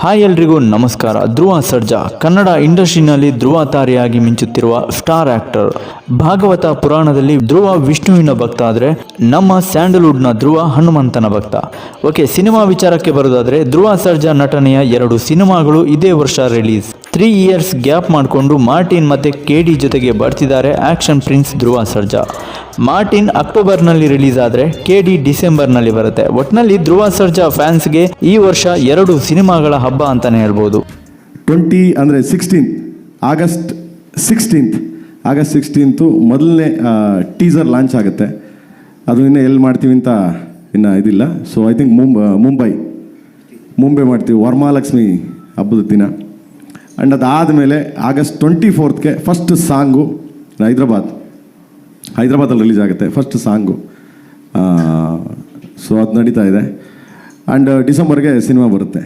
Hi ಎಲ್ರಿಗೂ, ನಮಸ್ಕಾರ. ಧ್ರುವ ಸರ್ಜಾ, ಕನ್ನಡ ಇಂಡಸ್ಟ್ರಿನಲ್ಲಿ ಧ್ರುವ ತಾರೆಯಾಗಿ ಮಿಂಚುತ್ತಿರುವ ಸ್ಟಾರ್ ಆಕ್ಟರ್. ಭಾಗವತ ಪುರಾಣದಲ್ಲಿ ಧ್ರುವ ವಿಷ್ಣುವಿನ ಭಕ್ತ ಆದರೆ, ನಮ್ಮ ಸ್ಯಾಂಡಲ್ವುಡ್ನ ಧ್ರುವ ಹನುಮಂತನ ಭಕ್ತ. ಓಕೆ, ಸಿನಿಮಾ ವಿಚಾರಕ್ಕೆ ಬರೋದಾದರೆ, ಧ್ರುವ ಸರ್ಜಾ ನಟನೆಯ ಎರಡು ಸಿನಿಮಾಗಳು ಇದೇ ವರ್ಷ ರಿಲೀಸ್. ತ್ರೀ ಇಯರ್ಸ್ ಗ್ಯಾಪ್ ಮಾಡಿಕೊಂಡು ಮಾರ್ಟಿನ್ ಮತ್ತು ಕೆ ಡಿ ಜೊತೆಗೆ ಬರ್ತಿದ್ದಾರೆ action prince Dhruva Sarja. Martin ಅಕ್ಟೋಬರ್ನಲ್ಲಿ ರಿಲೀಸ್ ಆದರೆ ಕೆ ಡಿ ಡಿಸೆಂಬರ್ನಲ್ಲಿ ಬರುತ್ತೆ. ಒಟ್ನಲ್ಲಿ ಧ್ರುವ ಸರ್ಜಾ ಫ್ಯಾನ್ಸ್ಗೆ ಈ ವರ್ಷ ಎರಡು ಸಿನಿಮಾಗಳ ಹಬ್ಬ ಅಂತಲೇ ಹೇಳ್ಬೋದು. ಟ್ವೆಂಟಿ ಅಂದರೆ sixteen, August sixteenth, August sixteenth ಮೊದಲನೇ ಟೀಸರ್ ಲಾಂಚ್ ಆಗುತ್ತೆ. ಅದು ಇನ್ನೂ ಎಲ್ಲಿ ಮಾಡ್ತೀವಿ ಅಂತ ಇನ್ನು ಇದಿಲ್ಲ. ಸೊ ಐ ಥಿಂಕ್ ಮುಂಬ, ಮುಂಬೈ. ಮುಂಬೈ ಮಾಡ್ತೀವಿ. ವರಮಹಾಲಕ್ಷ್ಮಿ ಹಬ್ಬದ ದಿನ. ಆ್ಯಂಡ್ ಅದಾದಮೇಲೆ ಆಗಸ್ಟ್ ಟ್ವೆಂಟಿ ಫೋರ್ತ್ಗೆ ಫಸ್ಟ್ ಸಾಂಗು, ಹೈದ್ರಾಬಾದ್. ಹೈದ್ರಾಬಾದಲ್ಲಿ ರಿಲೀಸ್ ಆಗುತ್ತೆ ಫಸ್ಟ್ ಸಾಂಗು. ಸೊ ಅದು ನಡೀತಾ ಇದೆ. ಆ್ಯಂಡ್ ಡಿಸೆಂಬರ್ಗೆ ಸಿನಿಮಾ ಬರುತ್ತೆ.